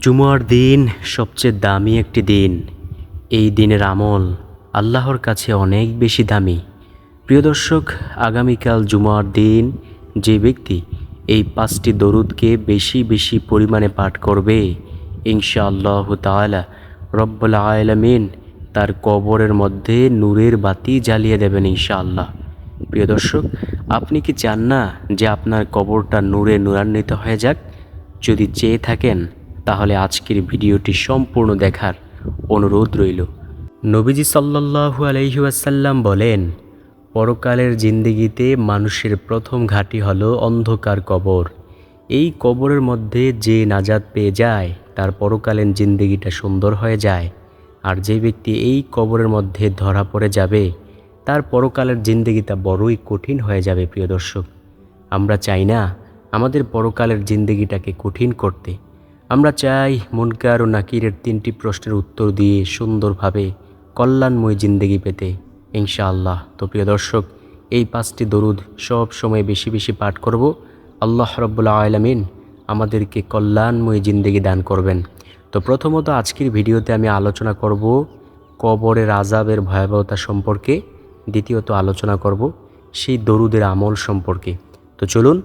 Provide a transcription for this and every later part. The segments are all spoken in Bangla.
জুমার দিন সবচেয়ে দামি একটি দিন। এই দিনের আমল আল্লাহর কাছে অনেক বেশি দামি। প্রিয় দর্শক, আগামীকাল জুমার দিন যে ব্যক্তি এই পাঁচটি দরুদকে বেশি বেশি পরিমাণে পাঠ করবে, ইনশাআল্লাহ তাআলা রব্বুল আলামিন তার কবরের মধ্যে নূরের বাতি জ্বালিয়ে দেবেন ইনশাআল্লাহ। প্রিয় দর্শক, আপনি কি চান না যে আপনার কবরটা নূরে নূরান্বিত হয়ে যাক? যদি চেয়ে থাকেন তাহলে আজকের ভিডিওটি সম্পূর্ণ দেখার অনুরোধ রইল। নবীজি সাল্লাল্লাহু আলাইহি ওয়াসাল্লাম বলেন, পরকালের জিন্দিগিতে মানুষের প্রথম ঘাঁটি হল অন্ধকার কবর। এই কবরের মধ্যে যে নাজাদ পেয়ে যায়, তার পরকালীন জিন্দিগিটা সুন্দর হয়ে যায়। আর যে ব্যক্তি এই কবরের মধ্যে ধরা পড়ে যাবে, তার পরকালের জিন্দিগিটা বড়ই কঠিন হয়ে যাবে, প্রিয় দর্শক। আমরা চাই না আমাদের পরকালের জিন্দিগিটাকে কঠিন করতে। আমরা চাই মুনকার ও নাকিরের তিনটি প্রশ্নের উত্তর দিয়ে সুন্দরভাবে কল্যাণময় জিন্দেগি পেতে, ইনশাআল্লাহ। তো প্রিয় দর্শক, এই পাঁচটি দরুদ সব সময় বেশি বেশি পাঠ করব। আল্লাহ রব্বুল্লা আলমিন আমাদেরকে কল্যাণময় জিন্দেগি দান করবেন। তো প্রথমত আজকের ভিডিওতে আমি আলোচনা করব কবরের আজাবের ভয়াবহতা সম্পর্কে। দ্বিতীয়ত আলোচনা করব সেই দরুদের আমল সম্পর্কে। তো চলুন,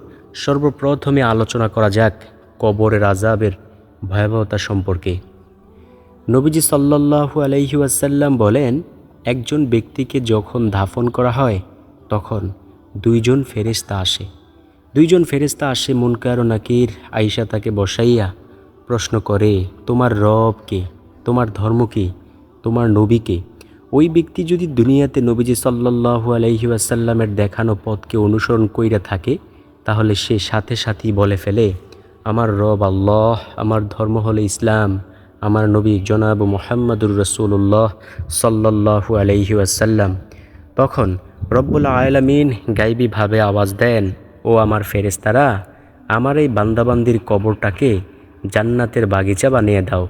সর্বপ্রথমে আলোচনা করা যাক কবরের আজাবের ভয়াবহতা সম্পর্কে। নবীজি সাল্লাল্লাহু আলাইহি ওয়াসাল্লাম বলেন, একজন ব্যক্তিকে যখন দাফন করা হয়, তখন দুইজন ফেরেশতা আসে। দুইজন ফেরেশতা আসে মুনকার ও নাকির আইসা তাকে বসাইয়া প্রশ্ন করে, তোমার রব কে? তোমার ধর্ম কি? তোমার নবীকে ওই ব্যক্তি যদি দুনিয়াতে নবীজি সাল্লাল্লাহু আলাইহি ওয়াসাল্লামের দেখানো পথকে অনুসরণ কইরা থাকে, তাহলে সে সাথে সাথেই বলে ফেলে আমার রব আল্লাহ, আমার ধর্ম হলো ইসলাম, আমার নবী জনাব মোহাম্মদুর রসুল্লাহ সাল্লাল্লাহু আলাইহি ওয়াসাল্লাম। তখন রব্বুল আলামিন গাইবীভাবে আওয়াজ দেন, ও আমার ফেরেস্তারা আমার এই বান্দাবান্দির কবরটাকে জান্নাতের বাগিচা বানিয়ে দাও।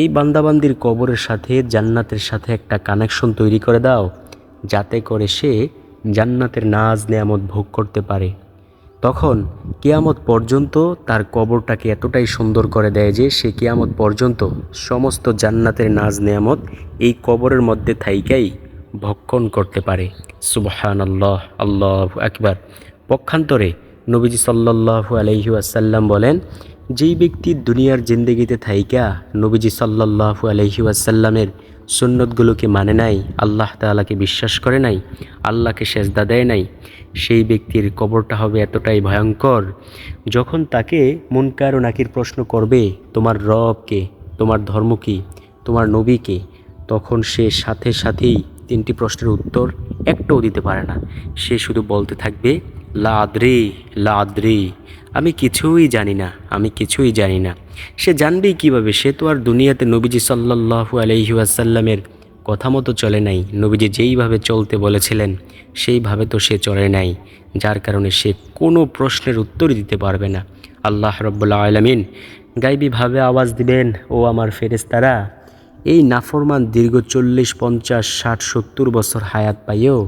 এই বান্দাবান্দির কবরের সাথে জান্নাতের সাথে একটা কানেকশন তৈরি করে দাও, যাতে করে সে জান্নাতের নাজ নেয়ামত ভোগ করতে পারে। তখন কেয়ামত পর্যন্ত তার কবরটাকে এতটাই সুন্দর করে দেয় যে সে কেয়ামত পর্যন্ত সমস্ত জান্নাতের নাজ নেয়ামত এই কবরের মধ্যে থাইকাই ভক্ষণ করতে পারে। সুবহান আল্লাহ আল্লাহ একবার পক্ষান্তরে নবীজি সাল্লাহু আলাইহি আসাল্লাম বলেন যেই ব্যক্তি দুনিয়ার জিন্দগিতে থাইকা নবীজি সাল্লাল্লাহু আলাইহি আসাল্লামের সুন্নতগুলোকে মানে নাই, আল্লাহ তাআলাকে বিশ্বাস করে নাই, আল্লাহকে সেজদা দেয় নাই, সেই ব্যক্তির কবরটা হবে এতটাই ভয়ঙ্কর, যখন তাকে মুনকার ও নাকির প্রশ্ন করবে, তোমার রবকে তোমার ধর্ম কি? তোমার নবীকে তখন সে সাথে সাথেই তিনটি প্রশ্নের উত্তর একটাও দিতে পারে না। সে শুধু বলতে থাকবে লা আদ্রি লা আদ্রি আমি কিছুই জানি না, আমি কিছুই জানি না। সে জানবেই কীভাবে, সে তো আর দুনিয়াতে নবীজি সাল্লাল্লাহু আলাইহি ওয়াসাল্লামের কথা মতো চলে নাই। নবীজি যেইভাবে চলতে বলেছিলেন, সেইভাবে তো সে চলে নাই। যার কারণে সে কোনো প্রশ্নের উত্তরই দিতে পারবে না। আল্লাহ রব্বুল্লা আলমিন গাইবীভাবে আওয়াজ দিবেন, ও আমার ফেরেস্তারা এই নাফরমান দীর্ঘ চল্লিশ, পঞ্চাশ, ষাট, সত্তর বছর হায়াত পাইয়েও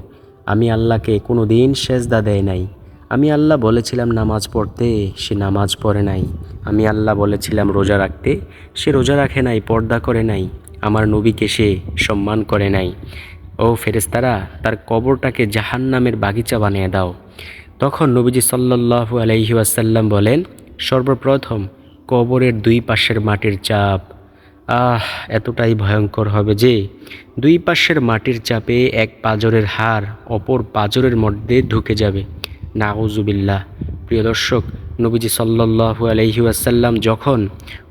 আমি আল্লাহকে কোনো দিন সেজদা দেয় নাই। আমি আল্লাহ বলেছিলাম নামাজ পড়তে, সে নামাজ পড়ে নাই। আমি আল্লাহ বলেছিলাম রোজা রাখতে, সে রোজা রাখে নাই, পর্দা করে নাই। আমার নবীকে সে সম্মান করে নাই। ও ফেরেস্তারা তার কবরটাকে জাহান নামের বাগিচা বানিয়ে দাও। তখন নবীজি সাল্লাল্লাহু আলাইহি ওয়াসাল্লাম বলেন, সর্বপ্রথম কবরের দুই পাশের মাটির চাপ আহ, এতটাই ভয়ঙ্কর হবে যে দুই পাশের মাটির চাপে এক পাজরের হার অপর পাজরের মধ্যে ঢুকে যাবে। নাউজুবিল্লাহ। প্রিয় দর্শক, নবীজি সাল্লাল্লাহু আলাইহি ওয়াসাল্লাম যখন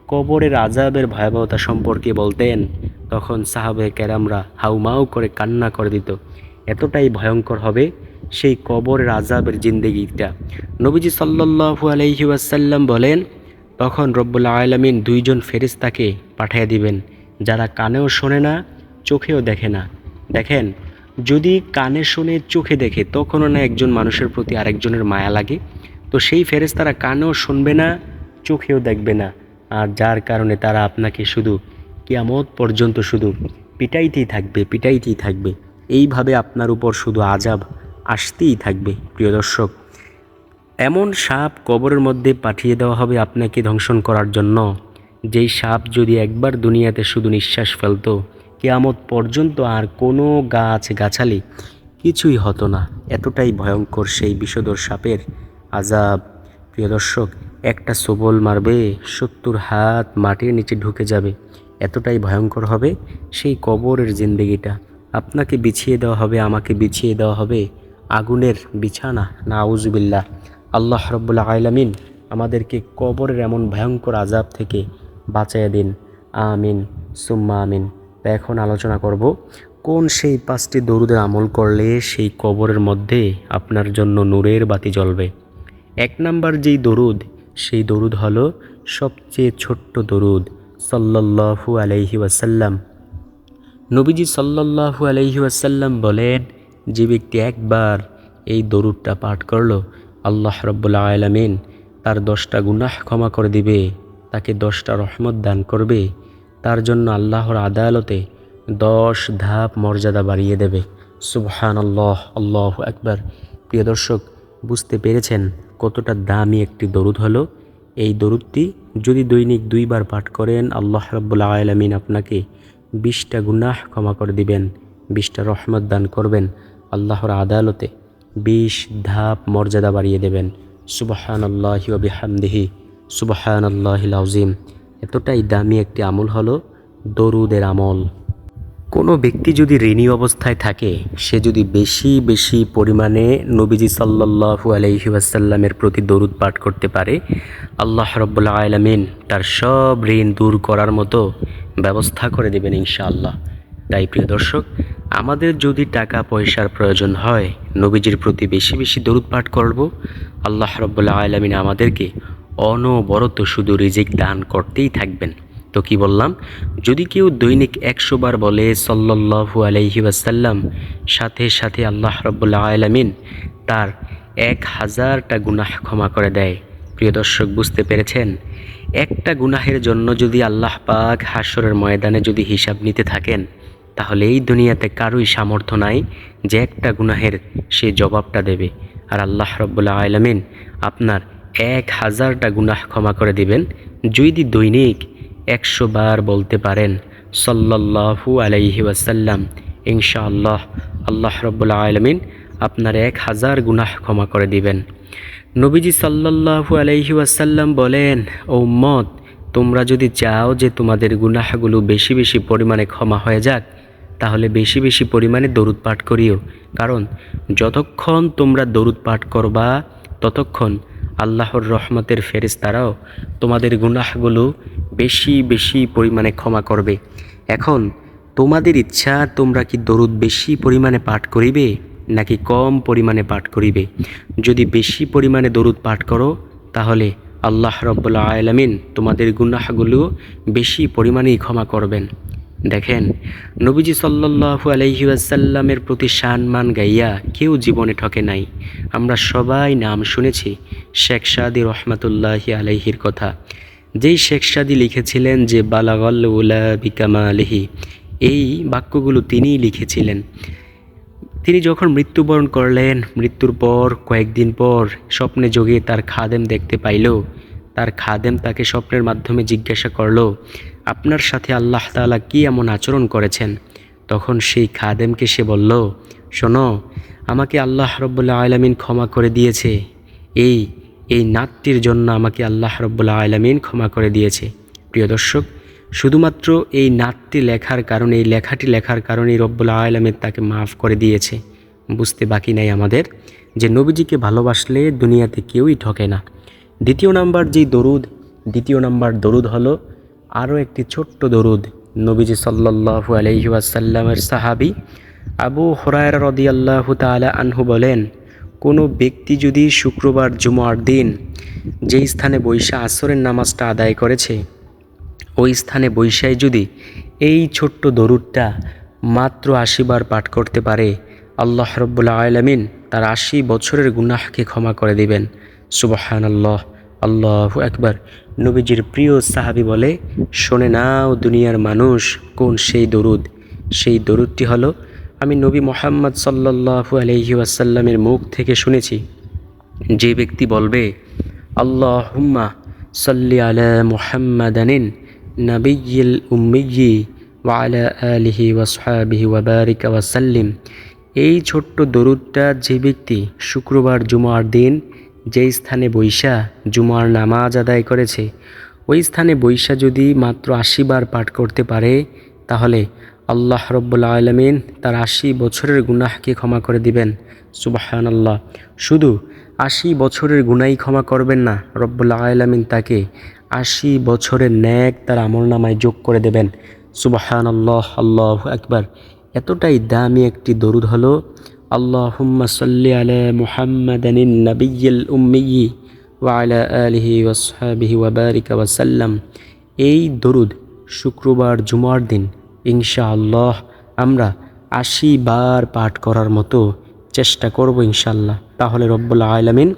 কবরের আজাবের ভয়াবহতা সম্পর্কে বলতেন, তখন সাহাবে ক্যারামরা হাউমাউ করে কান্না করে দিত। এতটাই ভয়ঙ্কর হবে সেই কবরের আজাবের জিন্দেগিটা। নবীজি সাল্লাল্লাহু আলাইহি ওয়াসাল্লাম বলেন তখন রব্বুল আলমিন দুইজন ফেরিস্তাকে পাঠিয়ে দিবেন, যারা কানেও শোনে না, চোখেও দেখে না। দেখেন, যদি কানে শুনে চোখে দেখে, তখনও না একজন মানুষের প্রতি আরেকজনের মায়া লাগে? তো সেই ফেরেস্তারা কানেও শুনবে না, চোখেও দেখবে না। আর যার কারণে তারা আপনাকে শুধু কিয়ামত পর্যন্ত শুধু পিটাইতেই থাকবে পিটাইতেই থাকবে। এইভাবে আপনার উপর শুধু আজাব আসতেই থাকবে, প্রিয় দর্শক। এমন সাপ কবরের মধ্যে পাঠিয়ে দেওয়া হবে আপনাকে ধ্বংসন করার জন্য। যেই সাপ যদি একবার দুনিয়াতে শুধু নিঃশ্বাস ফেলতো, কেয়ামত পর্যন্ত আর কোনো গাছ গাছালি কিছুই হতো না। এতটাই ভয়ঙ্কর সেই বিষধর সাপের আজাব প্রিয় দর্শক, একটা সবল মারবে, সত্তর হাত মাটির নিচে ঢুকে যাবে। এতটাই ভয়ঙ্কর হবে সেই কবরের জিন্দগিটা। আপনাকে বিছিয়ে দেওয়া হবে, আমাকে বিছিয়ে দেওয়া হবে, আগুনের বিছানা। না আউজুবিল্লাহ আল্লাহ রব্বুল্লাহ আলামিন আমাদেরকে কবরের এমন ভয়ঙ্কর আজাব থেকে বাঁচাইয়া দিন। আমিন, সুম্মা আমিন। তা এখন আলোচনা করব, কোন সেই পাঁচটি দরুদের আমল করলে সেই কবরের মধ্যে আপনার জন্য নূরের বাতি জ্বলবে? এক নাম্বার যেই দরুদ, সেই দরুদ হলো সবচেয়ে ছোট্ট দরুদ, সাল্লাল্লাহু আলাইহি ওয়াসাল্লাম। নবীজি সাল্লাল্লাহু আলাইহি ওয়াসাল্লাম বলেন, যে ব্যক্তি একবার এই দরুদটা পাঠ করল আল্লাহ রব্বুল্লা আলামিন তার দশটা গুনাহ ক্ষমা করে দিবে, তাকে দশটা রহমত দান করবে, তার জন্য আল্লাহর আদালতে দশ ধাপ মর্যাদা বাড়িয়ে দেবে। সুবহান আল্লাহ আল্লাহ একবার প্রিয় দর্শক, বুঝতে পেরেছেন কতটা দামি একটি দরুদ হলো? এই দরুদটি যদি দৈনিক দুইবার পাঠ করেন, আল্লাহ রব্বুল্লা আলমিন আপনাকে বিশটা গুনাহ ক্ষমা করে দিবেন, বিশটা রহমত দান করবেন আল্লাহর আদালতে। বিশ ধাপ মর্যাদা বাড়িয়ে দেবেন। সুবাহান আল্লাহি বিহামদিহি। সুবাহান আল্লাহিল এতটাই দামি একটি আমল হলো দরুদের আমল। কোনো ব্যক্তি যদি ঋণী অবস্থায় থাকে, সে যদি বেশি বেশি পরিমাণে নবীজি সাল্লাল্লাহু আলাইহি ওয়াসাল্লামের প্রতি দরুদ পাঠ করতে পারে, আল্লাহ রব্বুল্লা আলমিন তার সব ঋণ দূর করার মতো ব্যবস্থা করে দেবেন ইনশাআল্লাহ। তাই প্রিয় দর্শক, আমাদের যদি টাকা পয়সার প্রয়োজন হয়, নবীজির প্রতি বেশি বেশি দরুদ পাঠ করব। আল্লাহ রব্বুল্লা আলমিন আমাদেরকে অনবরত শুধু রিজিক দান করতেই থাকবেন। তো কি বললাম? যদি কেউ দৈনিক একশো বার বলে সল্লাহু আলাইহি ওয়াসাল্লাম, সাথে সাথে আল্লাহ রব্বুল্লা আলমিন তার এক হাজারটা গুনাহ ক্ষমা করে দেয়। প্রিয় দর্শক, বুঝতে পেরেছেন? একটা গুনাহের জন্য যদি আল্লাহ পাক হাসরের ময়দানে যদি হিসাব নিতে থাকেন তাহলে এই দুনিয়াতে কারোই সামর্থ্য নাই যে একটা গুনাহের সে জবাবটা দেবে। আর আল্লাহ রব্বুল্লা আলমিন আপনার এক হাজারটা গুনাহ ক্ষমা করে দিবেন, যদি দৈনিক একশো বার বলতে পারেন সল্লাহু আলাইহি ওয়াসাল্লাম, ইনশাআল্লাহ আল্লাহ রব্বুল্লা আলমিন আপনার এক হাজার গুনাহ ক্ষমা করে দিবেন। নবীজি সাল্লাহু আলাইহি ওয়াসাল্লাম বলেন, ও মত তোমরা যদি চাও যে তোমাদের গুনাহগুলো বেশি বেশি পরিমাণে ক্ষমা হয়ে যাক তাহলে বেশি বেশি পরিমাণে দরুদ পাঠ করিও। কারণ যতক্ষণ তোমরা দরুদ পাঠ করবা, ততক্ষণ আল্লাহর রহমতের ফেরেশতারাও তোমাদের গুনাহগুলো বেশি বেশি পরিমাণে ক্ষমা করবে। এখন তোমাদের ইচ্ছা, তোমরা কি দরুদ বেশি পরিমাণে পাঠ করিবে, নাকি কম পরিমাণে পাঠ করিবে? যদি বেশি পরিমাণে দরুদ পাঠ করো, তাহলে আল্লাহ রব্বুল্লা আলমিন তোমাদের গুনাহগুলো বেশি পরিমাণেই ক্ষমা করবেন। দেখেন, নবীজি সাল্লাহু আলহিউসাল্লামের প্রতি সম্মান গাইয়া কেউ জীবনে ঠকে নাই। আমরা সবাই নাম শুনেছি শেখ সাদি রহমতুল্লাহি আলহির কথা। যেই শেখ সাদি লিখেছিলেন যে বালাগল্লা বিকামা আলহি এই বাক্যগুলো তিনিই লিখেছিলেন। তিনি যখন মৃত্যুবরণ করলেন, মৃত্যুর পর, কয়েকদিন পর, স্বপ্নে যোগে তার খাদেম দেখতে পাইল। তার খাদেম তাকে স্বপ্নের মাধ্যমে জিজ্ঞাসা করল আপনার সাথে আল্লাহ তালা কি এমন আচরণ করেছেন? তখন সেই খাদেমকে সে বলল, শোনো, আমাকে আল্লাহ রব্বুল্লাহ আলমিন ক্ষমা করে দিয়েছে। এই এই নাতটির জন্য আমাকে আল্লাহ রব্বুল্লাহ আলমিন ক্ষমা করে দিয়েছে। প্রিয় দর্শক, শুধুমাত্র এই নাতটি লেখার কারণে, এই লেখাটি লেখার কারণেই রব্বুল্লাহ আলমের তাকে মাফ করে দিয়েছে। বুঝতে বাকি নাই আমাদের যে নবীজিকে ভালোবাসলে দুনিয়াতে কেউই ঠকে না। দ্বিতীয় নাম্বার যেই দরুদ, দ্বিতীয় নাম্বার দরুদ হলো আরও একটি ছোট্ট দরুদ নবীজি সাল্লাহু আলহি আসাল্লামের সাহাবি আবু হরায়রা রদি আল্লাহ তালা আনহু বলেন, কোনো ব্যক্তি যদি শুক্রবার জুমার দিন যেই স্থানে বৈশা আসরের নামাজটা আদায় করেছে, ওই স্থানে বৈশায় যদি এই ছোট্ট দরুদটা মাত্র আশিবার পাঠ করতে পারে, আল্লাহ রব্বুল্লা আলমিন তার আশি বছরের গুনাহকে ক্ষমা করে দিবেন। সুবাহান আল্লাহ আল্লাহ একবার নবীজির প্রিয় সাহাবি বলে, শোনে নাও দুনিয়ার মানুষ কোন সেই দরুদ। সেই দরুদটি হলো, আমি নবী মোহাম্মদ সাল্লু আলহি আসাল্লামের মুখ থেকে শুনেছি। যে ব্যক্তি বলবে আল্লাহ হুম্মা সাল্লি আলা মোহাম্মদানিন নবীল উম্মিয়ি ওয়ালা আলহি ওয়াসহাবিহি ওয়াবারিক ওয়াসাল্লিম এই ছোট্ট দরুদটা যে ব্যক্তি শুক্রবার জুমার দিন যেই স্থানে বৈশা জুমার নামাজ আদায় করেছে, ওই স্থানে বৈশা যদি মাত্র আশি বার পাঠ করতে পারে, তাহলে আল্লাহ রব্বুল্লা আলমিন তার আশি বছরের গুনাহকে ক্ষমা করে দিবেন। সুবাহান আল্লাহ শুধু আশি বছরের গুনাই ক্ষমা করবেন না রব্বুল্লা আলমিন তাকে আশি বছরের ন্যাক তার আমল নামায় যোগ করে দেবেন। সুবাহান আল্লাহ আল্লাহ একবার এতটাই দামি একটি দরুদ হলো মুহাম্মাদানিন নাবিয়্যিল উম্মিয়্যি ওয়া আলা আলিহি ওয়াসহাবিহি ওয়া বারিকা ওয়া সাল্লাম। এই দরুদ শুক্রবার, জুমার দিন, ইনশাআল্লাহ আমরা আশি বার পাঠ করার মতো চেষ্টা করব ইনশাল্লাহ তাহলে রব্বুল আলামিন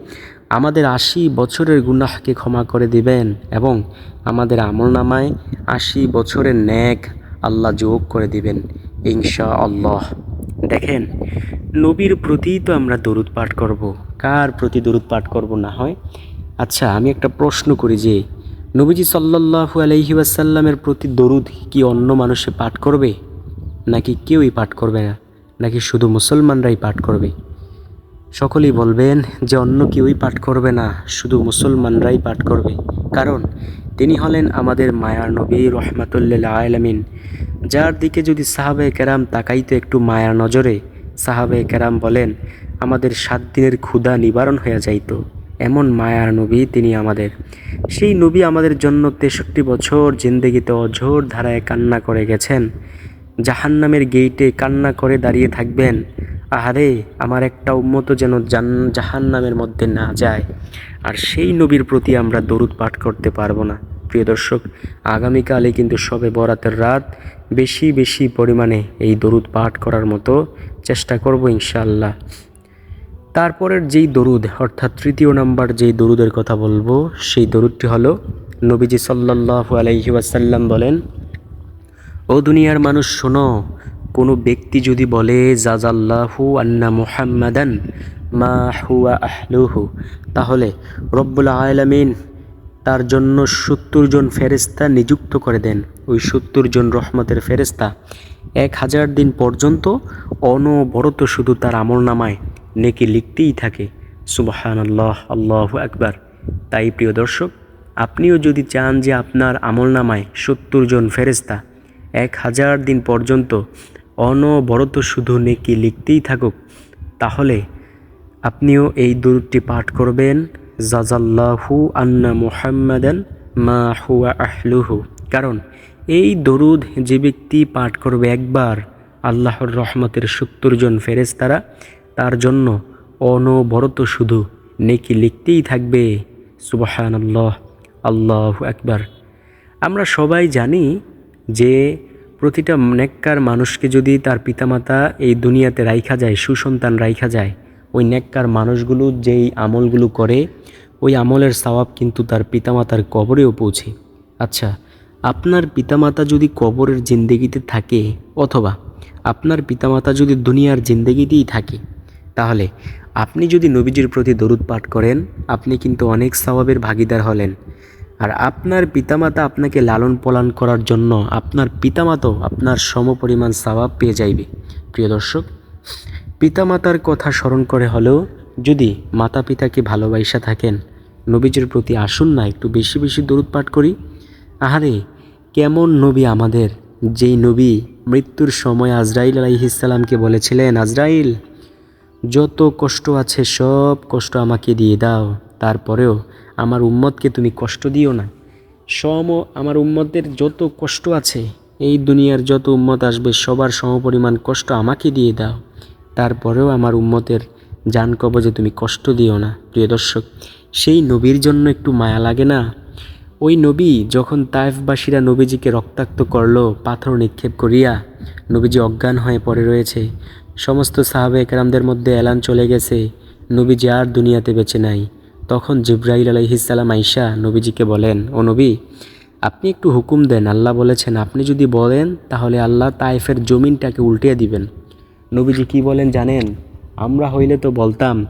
আমাদের আশি বছরের গুনাহকে ক্ষমা করে দিবেন এবং আমাদের আমল নামায় আশি বছরের ন্যাক আল্লাহ যোগ করে দিবেন ইনশা আল্লাহ দেখেন নবীর প্রতি তো আমরা দরুদ পাঠ করব। কার প্রতি দরুদ পাঠ করব না হয়? আচ্ছা আমি একটা প্রশ্ন করি যে, নবীজি সাল্লাহু আলহি ওয়াসাল্লামের প্রতি দরুদ কি অন্য মানুষে পাঠ করবে? নাকি কেউই পাঠ করবে না? নাকি শুধু মুসলমানরাই পাঠ করবে? সকলেই বলবেন যে, অন্য কেউই পাঠ করবে না, শুধু মুসলমানরাই পাঠ করবে। কারণ, তিনি হলেন আমাদের মায়ার নবী রহমাতুল্লাহ আলমিন। যার দিকে যদি সাহাবে কেরাম তাকাইতো একটু মায়ার নজরে সাহাবে কেরাম বলেন, আমাদের সাত দিনের ক্ষুধা নিবারণ হয়ে যাইত। এমন মায়ার নবী তিনি আমাদের। সেই নবী আমাদের জন্য তেষট্টি বছর জিন্দেগিতে অঝোর ধারায় কান্না করে গেছেন। জাহান্নামের গেইটে কান্না করে দাঁড়িয়ে থাকবেন। আহারে, আমার একটা উন্মত যেন জান, জাহান্নামের মধ্যে না যায়। আর সেই নবীর প্রতি আমরা দরুদ পাঠ করতে পারব না। প্রিয় দর্শক আগামীকালে কিন্তু সবে বরাতের রাত। বেশি বেশি পরিমাণে এই দরুদ পাঠ করার মতো চেষ্টা করব ইনশাআল্লাহ। তারপরের যেই দরুদ, অর্থাৎ তৃতীয় নাম্বার যেই দরুদের কথা বলব, সেই দরুদটি হলো নবীজি সাল্লাহ আলাইহি ওয়াসাল্লাম বলেন, ও দুনিয়ার মানুষ, শোনো, কোনো ব্যক্তি যদি বলে, জাজাল্লাহু আন্না মুহাম্মাদান মা হুয়া আহলুহু তাহলে রব্বুল আলামিন তার জন্য সত্তর জন ফেরেস্তা নিযুক্ত করে দেন। ওই সত্তর জন রহমতের ফেরেস্তা এক হাজার দিন পর্যন্ত অনবরত শুধু তার আমল নামায়, নেকি লিখতেই থাকে। সুবাহান আল্লাহ আল্লাহ একবার তাই প্রিয় দর্শক, আপনিও যদি চান যে আপনার আমল নামায় সত্তর জন ফেরেস্তা এক হাজার দিন পর্যন্ত অনবরত শুধু নেকি লিখতেই থাকুক, তাহলে আপনিও এই দূরটি পাঠ করবেন। জাজাল্লাহু আন্না মুহাম্মাদান মা হুয়া আহলুহু। কারণ এই দরুদ যে ব্যক্তি পাঠ করবে একবার আল্লাহর রহমতের সত্তর জন ফেরেস্তারা তার জন্য অনবরত শুধু নেকি লিখতেই থাকবে সুবাহান আল্লাহ আল্লাহ একবার আমরা সবাই জানি যে প্রতিটা নেককার মানুষকে যদি তার পিতামাতা এই দুনিয়াতে রাইখা যায়, সুসন্তান রাইখা যায় ওই নেককার মানুষগুলো যেই আমলগুলো করে, ওই আমলের সওয়াব কিন্তু তার পিতামাতার কবরেও পৌঁছে। আচ্ছা আপনার পিতামাতা যদি কবরের জিন্দেগিতে থাকে, অথবা আপনার পিতামাতা যদি দুনিয়ার জিন্দেগিতেই থাকে, তাহলে আপনি যদি নবীজির প্রতি দরুদ পাঠ করেন, আপনি কিন্তু অনেক স্বভাবের ভাগিদার হলেন। আর আপনার পিতামাতা আপনাকে লালন পালন করার জন্য আপনার পিতামাতাও আপনার সমপরিমাণ সওয়াব পেয়ে যাইবে। প্রিয় দর্শক পিতামাতার কথা স্মরণ করে হলেও যদি মাতা পিতাকে ভালোবাসা থাকেন, নবীজির প্রতি আসুন না, একটু বেশি বেশি দরুদ পাঠ করি। আহারে, কেমন নবী আমাদের, যেই নবী মৃত্যুর সময় আজরাইল আলাইহিসাল্লামকে বলেছিলেন, আজরাইল, যত কষ্ট আছে সব কষ্ট আমাকে দিয়ে দাও, তারপরেও আমার উম্মতকে তুমি কষ্ট দিও না। সম, আমার উম্মতের যত কষ্ট আছে, এই দুনিয়ার যত উম্মত আসবে, সবার সমপরিমাণ কষ্ট আমাকে দিয়ে দাও। তারপরেও আমার উম্মতের জান কবজে তুমি কষ্ট দিও না, প্রিয় দর্শক। সেই নবীর জন্য একটু মায়া লাগে না? ওই নবী যখন তায়েফবাসীরা নবীজিকে রক্তাক্ত করল, পাথর নিক্ষেপ করিয়া নবীজি অজ্ঞান হয়ে পড়ে রয়েছে। সমস্ত সাহাবে একরামদের মধ্যে এলান চলে গেছে, নবীজি আর দুনিয়াতে বেঁচে নাই। তখন জিব্রাইল আলাইহিসাল্লাম আইসা নবীজিকে বলেন, ও নবী, আপনি একটু হুকুম দেন, আল্লাহ বলেছেন, আপনি যদি বলেন তাহলে আল্লাহ তাইফের জমিনটাকে উল্টিয়ে দিবেন। নবীজি কি বলেন জানেন? আমরা হইলে তো বলতাম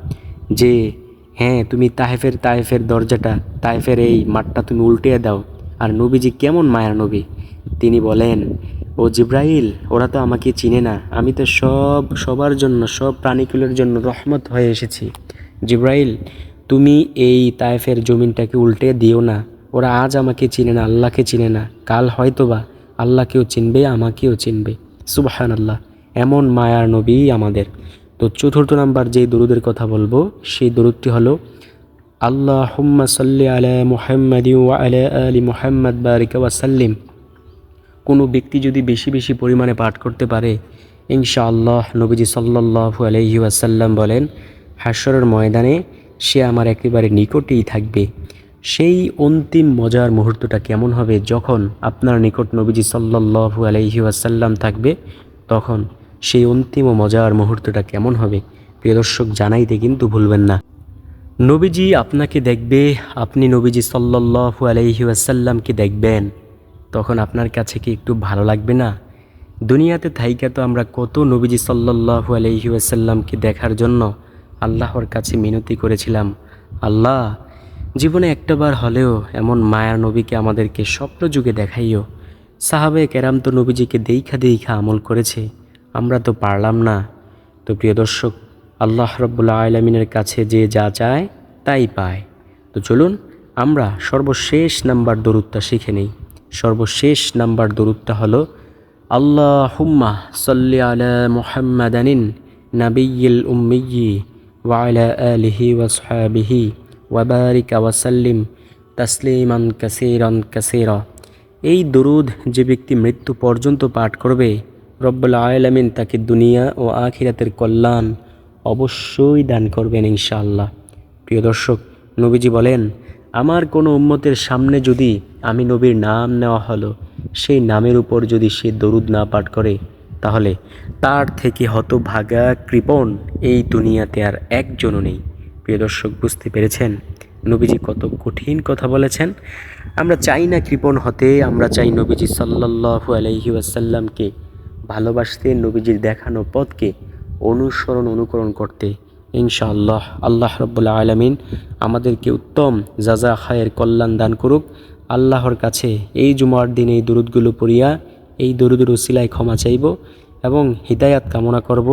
যে হ্যাঁ তুমি তাহেফের তায়েফের দরজাটা তায়েফের এই মাঠটা তুমি উল্টিয়ে দাও। আর নবীজি কেমন মায়ার নবী? তিনি বলেন, ও জিব্রাইল, ওরা তো আমাকে চিনে না। আমি তো সব, সবার জন্য, সব প্রাণীকুলের জন্য রহমত হয়ে এসেছি। জিব্রাইল, তুমি এই তায়েফের জমিনটাকে উল্টে দিও না। ওরা আজ আমাকে চিনে না, আল্লাহকে চিনে না। কাল হয়তোবা আল্লাহকেও চিনবে, আমাকেও চিনবে। সুবাহান আল্লাহ এমন মায়ার নবী আমাদের। তো চতুর্থ নাম্বার যেই দরুদের কথা বলব, সেই দরুদটি হলো আল্লাহ হুম্মা সাল্লি আলা মুহাম্মাদি আলা আলি মুহাম্মদ বারিকা ওয়াসাল্লিম কোনো ব্যক্তি যদি বেশি বেশি পরিমাণে পাঠ করতে পারে, ইনশাআল্লাহ নবীজি সাল্লাল্লাহু আলাইহি ওয়াসাল্লাম বলেন হাসরের ময়দানে সে আমার একেবারে নিকটেই থাকবে। সেই অন্তিম মজার মুহূর্তটা কেমন হবে যখন আপনার নিকট নবীজি সাল্লাল্লাহু আলাইহি ওয়াসাল্লাম থাকবে? তখন সেই অন্তিম ও মজার মুহূর্তটা কেমন হবে প্রিয় দর্শক, জানাইতে কিন্তু ভুলবেন না। নবীজি আপনাকে দেখবে, আপনি নবীজি সাল্লাল্লাহু আলাইহি ওয়াসাল্লামকে দেখবেন। তখন আপনার কাছে কি একটু ভালো লাগবে না? দুনিয়াতে থাইকা তো আমরা কত নবীজি সাল্লাল্লাহু আলাইহি ওয়াসাল্লামকে দেখার জন্য আল্লাহর কাছে মিনতি করেছিলাম। আল্লাহ, জীবনে একটাবার হলেও এমন মায়া নবীকে আমাদেরকে স্বপ্ন যুগে দেখাইও। সাহাবে কেরাম তো নবীজিকে দেইখা দেইখা আমল করেছে। আমরা তো পারলাম না। তো প্রিয় দর্শক, আল্লাহ রব্বুল্লা আলমিনের কাছে যে যা চায়, তাই পায়। তো চলুন, আমরা সর্বশেষ নাম্বার দরুদটা শিখে নিই। সর্বশেষ নাম্বার দরুদটা হলো আল্লাহ হুম্মা সাল্লি আলা মুহাম্মাদানিন নাবিয়িল উম্মিয়ি ওয়ালা আলিহি ওয়াসহাবিহি ওয়াবারিক ওয়াসাল্লিম তাসলিমান কাসিরান কাসিরা। এই দরুদ যে ব্যক্তি মৃত্যু পর্যন্ত পাঠ করবে রব্বুল আলামিন তাকে দুনিয়া ও আখিরাতের কল্যাণ অবশ্যই দান করবেন ইনশাআল্লাহ। প্রিয় দর্শক, নবীজি বলেন, আমার কোনো উম্মতের সামনে যদি আমি নবীর নাম নেওয়া হলো, সেই নামের উপর যদি সে দরুদ না পাঠ করে, তাহলে তার থেকে হতভাগা কৃপণ এই দুনিয়াতে আর একজনও নেই। প্রিয় দর্শক, বুঝতে পেরেছেন? নবীজি কত কঠিন কথা বলেছেন। আমরা চাই না কৃপণ হতে, আমরা চাই নবীজি সাল্লাল্লাহু আলাইহি ওয়াসাল্লামকে ভালোবাসতে নবীজির দেখানো পথকে অনুসরণ, অনুকরণ করতে। ইনশাআল্লাহ আল্লাহ রব্বুল্লা আলমিন আমাদেরকে উত্তম যাজা খায়ের কল্যাণ দান করুক, আল্লাহর কাছে এই জুমার দিনে এই দরুদগুলো পড়িয়া, এই দরুদের উসিলায় ক্ষমা চাইব এবং হিদায়াত কামনা করব।